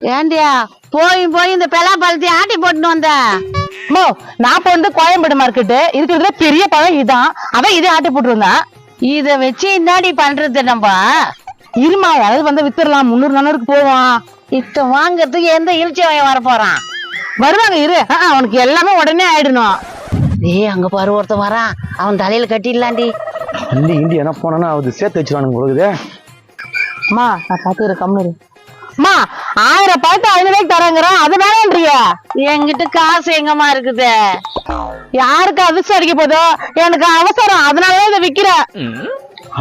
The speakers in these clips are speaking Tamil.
ஏண்டியா போய் போய் இந்த பெலா பழத்தையும் ஆட்டி போட்டுன்னு வந்த. மோ நான் இப்ப வந்து கோயம்பேடு மார்க்கெட்டு இருக்கிறதுல பெரிய பழம் இதான். அதான் இதே ஆட்டி போட்டுருந்தான். இத வச்சு என்னடி பண்றது நம்ம? இருமா யாராவது வந்து வித்துடலாம். முந்நூறு நானூறுக்கு போவான். இத்த வாங்கறதுக்கு எந்த இழுச்சி வாங்க வர போறான் வருவாங்க இரு. ஆ, அவனுக்கு எல்லாமே உடனே ஆயிடணும். ஏய் அங்க பாரு ஒருத்தன் வரான். அவன் தலையில கட்டிடலாண்டி. இந்தி இந்தி என்ன போனா அது சேர்த்து வச்சிருவானுங்க போகுது அம்மா நான் பாத்துக்கிறேன் கம்முனு அம்மா ஆயிரம் பழத்தை ஐநூறு ரூபாய்க்கு தரேங்கிறான். அது வேணான்றியா என்கிட்ட காசு எங்கம்மா இருக்குது? யாருக்கு அதிர்ஷ்டம் அடிக்க போதோ? எனக்கு அவசரம். அதனாலதான் இதை விக்கிறேன்.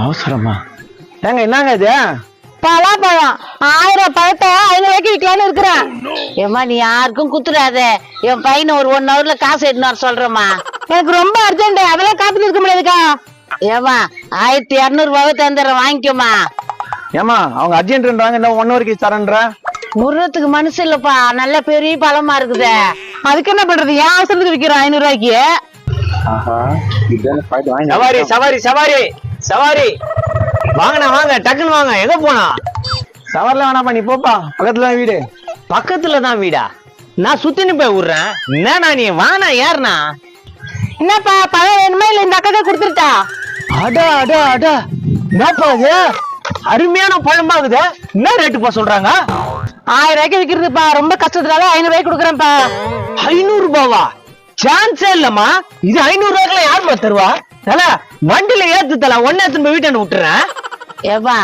அவசரமா? ஏங்க என்னங்க இது? பலாப்பழம். ஆயிரம் பழத்தை ஐநூறு ரூபாய்க்கு விற்கலான்னு இருக்கிறேன். ஏம்மா நீ யாருக்கும் குத்துறாத. என் பையனை ஒரு ஒன் ஹவர்ல காசு எடுத்துன்னு வர சொல்றேம்மா. எனக்கு ரொம்ப அர்ஜென்ட் அதெல்லாம் காத்துட்டு இருக்க முடியாதுக்கா ஏம்மா ஆயிரத்தி இரநூறு ரூபாவை தந்துடுறேன். வாங்கிக்கோமா ஏமா அவங்க அர்ஜென்ட்ன்றாங்க இந்த ஒன் ஹவருக்கு தரேன்ற? முர்றத்துக்கு மனசு இல்லப்பா. நல்ல பெரிய பழமா இருக்குது. அதுக்கு என்ன பண்றது? ஏன் அவசரத்துக்கு விக்கிறேன் ஐநூறு ரூபாய்க்கு சவாரி சவாரி சவாரி சவாரி. வாங்கண்ணா வாங்க டக்குன்னு வாங்க. எங்க போனா? சவர்ல வேணாப்பா நீ போப்பா. பக்கத்துல தான் வீடு. பக்கத்துல தான் வீடா? நான் சுத்தின்னு போய் விடுறேன் என்னண்ணா நீ? வாண்ணா ஏறுண்ணா என்னப்பா பழம் வேணுமா இல்ல இந்த அக்கா கொடுத்துருட்டா அடா அடா அடா. என்னப்பா இது? அருமையான பழமாகுது என்ன ரேட்டுப்பா சொல்றாங்க? ஆயிரம் ரூபாய்க்கு விக்கிறதுப்பா. ரொம்ப கஷ்டத்துனால ஐநூறு ரூபாய்க்கு கொடுக்குறேன்ப்பா. ஐநூறு ரூபாவா? சான்ஸே இல்லம்மா. இது ஐநூறு ரூபாய்க்குலாம் யாருமா தருவா? தல வண்டியில ஏத்து தல ஒன்னு எடுத்துன்னு போய் வீட்டாண்ட விட்டுறேன். ஏப்பா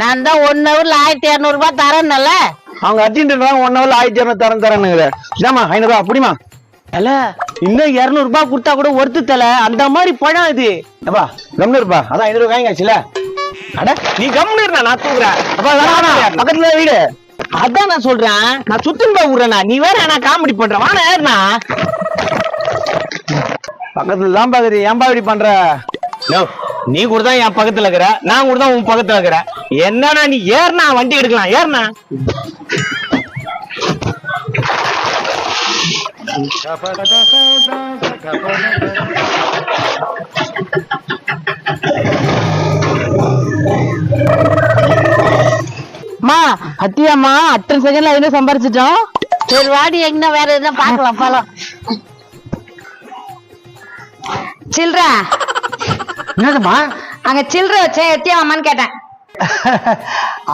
நான் தான் ஒன் ஹவர்ல ஆயிரத்தி இரநூறு ரூபாய் தரேன்னல அவங்க அர்ஜென்ட்ன்றாங்க ஒன் ஹவர்ல ஆயிரத்தி இரநூறு தரேன் தரேனுங்க இதாம்மா ஐநூறு ரூபா அப்படிமா தல இன்னும் இருநூறு ரூபாய் கொடுத்தா கூட ஒருத்து தல. அந்த மாதிரி பழம் இது. ஏப்பா கம்னு இருப்பா. அதான் ஐநூறு ரூபாய் வாங்கியாச்சுல. அட நீ கம்முன்னு இருண்ணா, நான் தூக்குறேன். பக்கத்துல வீடு. அதான் நான் சொல்றேன். நான் சுத்தின் போய் விடுறேண்ணா நீ வேற நான் காமெடி பண்றேன் வாண்ணா ஏறுண்ணா. பக்கத்துல தான் பாக்குது ஏன்பா இப்படி பண்ற? நோ, நீ கூட தான் என் பக்கத்துல இருக்கிற. நான் கூட தான் உன் பக்கத்துல இருக்கிறேன் என்னண்ணா நீ? ஏறுனா வண்டி எடுக்கலாம். ஏறுண்ணா. அம்மா அத்தியாம்மா அத்தனை செகண்ட்ல ஐநூறு சம்பாரிச்சிட்டோம். சரி வாடி எங்க வேற எதுனா பாக்கலாம் பழம் சில்றா. என்னதுமா அங்க சில்லற வச்சேன் எத்தியாமான்னு கேட்டேன்.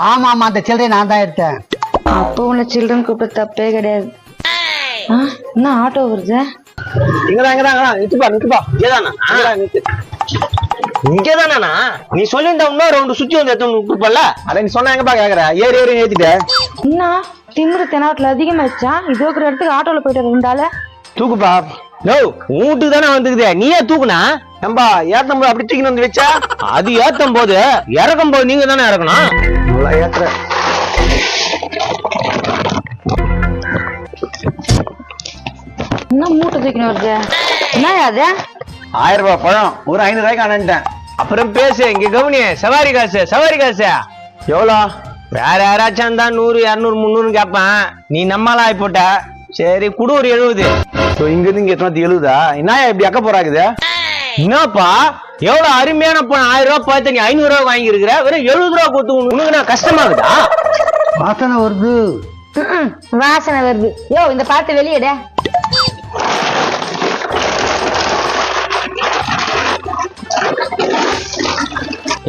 ஆமா ஆமா அந்த சில்லறை நான் தான் எடுத்தேன். அப்போ உன்னை சில்ட்ரன் கூப்பிட தப்பே கிடையாது. ஆ, என்ன ஆட்டோ வருது? இங்கதான் இங்கதான் இங்கதான். நித்துப்பா நித்துப்பா இங்கதானா இங்கதான் நித்து இங்கதானா நீ சொல்லியிருந்தா இன்னும் ரவுண்டு சுத்தி வந்து எடுத்து கொடுப்பல அட நீ சொன்னா எங்கப்பா கேக்குற? ஏறி ஏறி ஏத்திட்ட. என்ன திமிரு தெனாவட்டில் அதிகமாயிடுச்சா? இது ஒரு இடத்துக்கு ஆட்டோல போயிட்டு இருந்தால தூக்குப்பா. நோ வீட்டுக்கு தானே வந்துக்குதே நீயே தூக்குனா? ஏம்பா ஏத்தம் போது அப்படி தூக்கின்னு வந்து வச்சா? அது ஏத்தும் போது இறக்கும் போது நீங்க தானே இறக்கணும்? நல்லா ஏத்துற. என்ன மூட்டை தூக்கின்னு வருது? என்ன அது? ஆயிரம் ரூபாய் பழம் ஒரு ஐநூறு ரூபாய்க்கு அண்ணன்ட்டேன் அப்புறம் பேசு இங்க கவனி சவாரி காசு சவாரி காசு. எவ்வளோ? வேற யாராச்சும் இருந்தா நூறு இரநூறு முந்நூறு கேட்பான். நீ நம்மளா ஆகி போட்ட. சரி குடு ஒரு எழுபது. ஸோ இங்க இருந்து இங்க எத்தனை எழுதா? என்ன இப்படி அக்க போறாக்குது? என்னப்பா எவ்வளவு அருமையான பணம் ஆயிரம் ரூபாய் பார்த்து நீ ஐநூறு ரூபாய் வாங்கி இருக்கிற வெறும் எழுபது ரூபாய் கொடுத்து உனக்கு- உனக்கு நான் கஷ்டமாகுதா? வாசனை வருது. வாசனை வருது. யோ இந்த பாட்டு வெளியிட.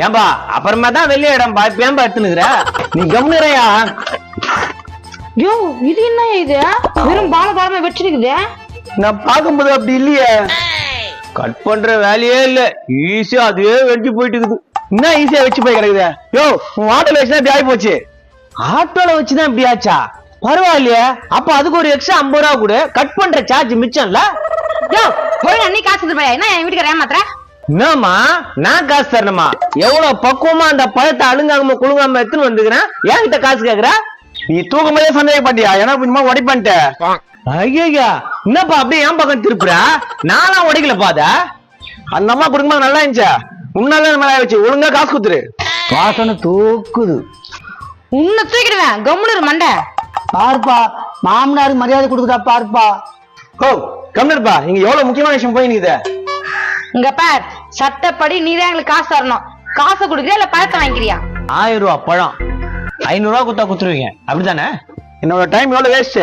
ஏன்பா அப்புறமா தான் வெளியே இடம்பா இப்ப ஏன்பா எடுத்துனுக்குற? நீ கம்னுறையா யோ இது என்ன இது? வெறும் பால பாலமா வச்சிருக்குது நான் பார்க்கும்போது அப்படி இல்லையே. கட் பண்ற வேலையே இல்ல. ஈஸியா அதுவே வெடிச்சு போயிட்டு இருக்குது என்ன ஈஸியா வச்சு போய் கிடக்குது யோ உன் ஆட்டோல வச்சுனா இப்படி ஆகி போச்சு. ஆட்டோல வச்சுதான் இப்படி ஆச்சா? பரவாயில்லையே. அப்ப அதுக்கு ஒரு எக்ஸ்ட்ரா ஐம்பது ரூபா கொடு. கட் பண்ற சார்ஜ் மிச்சம்ல. யோ போய் அன்னி காசு என்ன என் வீட்டுக்கு ஏமாத்துற என்னம்மா? நான் காசு தரணுமா? எவ்வளவு பக்குவமா அந்த பழத்தை அழுங்காம குழுங்காம எடுத்துன்னு வந்துக்கிறேன் என்கிட்ட காசு கேக்குற? நீ தூக்கும் போதே சந்தேகப்பட்டியா ஏன்னா கொஞ்சமா உடைப்பன்ட்ட ஐயா என்னப்பா அப்படியே என் பக்கம் திருப்புற? நானும் உடைக்கல பாத அந்த அம்மா கொடுக்கும்போது நல்லா இருந்துச்சா? உன்னால மேல வச்சு ஒழுங்கா காசு குத்துரு. வாசனை தூக்குது. உன்னை தூக்கிடுவேன். கம்முனு மண்டை. பாருப்பா மாமனாருக்கு மரியாதை கொடுக்குதா பாருப்பா. ஓ கம்னர்ப்பா இங்க எவ்வளவு முக்கியமான விஷயம் போய் நிக்குது? இங்க பார். சட்டப்படி நீ தான் எங்களுக்கு காசு தரணும். காசை கொடுக்குறியா இல்ல பழத்தை வாங்கிக்கிறியா? ஆயிரம் ரூபா பழம். ஐநூறு ரூபா கொடுத்தா குத்துருவீங்க அப்படித்தானே? என்னோட டைம் எவ்வளவு வேஸ்ட்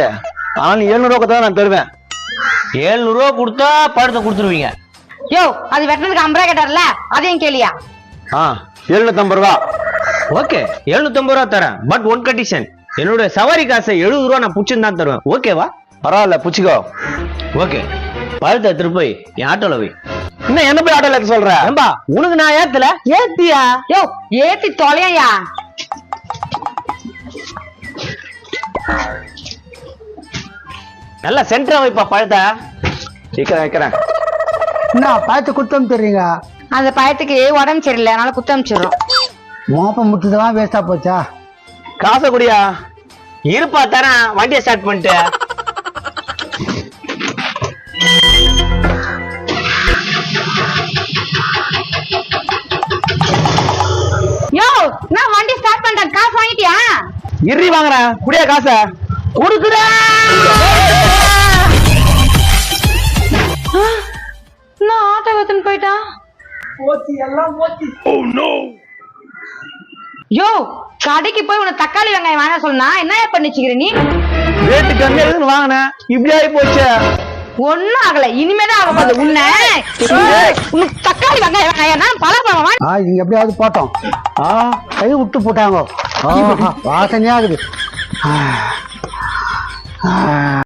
ஆனால் எழுநூறு ரூபா தான் நான் தருவேன். எழுநூறு ரூபா கொடுத்தா பழத்தை கொடுத்துருவீங்க. யோ அது வெட்டினதுக்கு ஐம்பது ரூபா கேட்டார்ல அதையும் கேளியா? ஆ எழுநூத்தம்பது ரூபா. ஓகே எழுநூத்தம்பது ரூபா தரேன். பட் ஒன் கண்டிஷன் என்னோட சவாரி காசை எழுபது ரூபா நான் புடிச்சுன்னு தான் தருவேன். ஓகேவா? பரவாயில்ல புச்சிக்கோ ஓகே. பழத்தை எடுத்துட்டு போய் என் ஆட்டோல வை. இன்னும் என்ன போய் ஆட்டோல ஏத்த சொல்ற? ஏம்பா உனக்கு நான் ஏத்தல. ஏத்தியா? யோ ஏத்தி தொலையா? நல்லா சென்டரா வைப்பா பழத்தை. வைக்கிறேன் வைக்கிறேன். என்ன பார்த்து குத்தம் தெரியுங்க அந்த பயத்துக்கு உடம்பு சரியில்லை அதனால குத்த அமைச்சிடுறோம். மோப்பம் முட்டுதான் வேஸ்டா போச்சா? காசை குடியா? இருப்பா தரேன் வண்டியை ஸ்டார்ட் பண்ணிட்டு. நான் வண்டி ஸ்டார்ட் பண்றேன் காசு வாங்கிட்டியா? இறி வாங்குறேன் குடியா காசை. நான் ஆட்டோ எடுத்துன்னு போயிட்டான் யோ கடைக்கு போய் உன தக்காளி வெங்காயம் வாங்க சொன்னா என்ன பண்ணிச்சுக்கிற நீ? ரேட்டு கம்மியா இருக்குன்னு வாங்கினேன். இப்படி ஆகி போச்சு. ஒண்ணும் ஆகல. இனிமேதான் ஆக போகுது. உன்னை உனக்கு தக்காளி வெங்காயம் வெங்காயம் பழம் ஆ இங்க எப்படியாவது போட்டோம். ஆ கை விட்டு போட்டாங்க. ஆஹா, வாசனையாகுது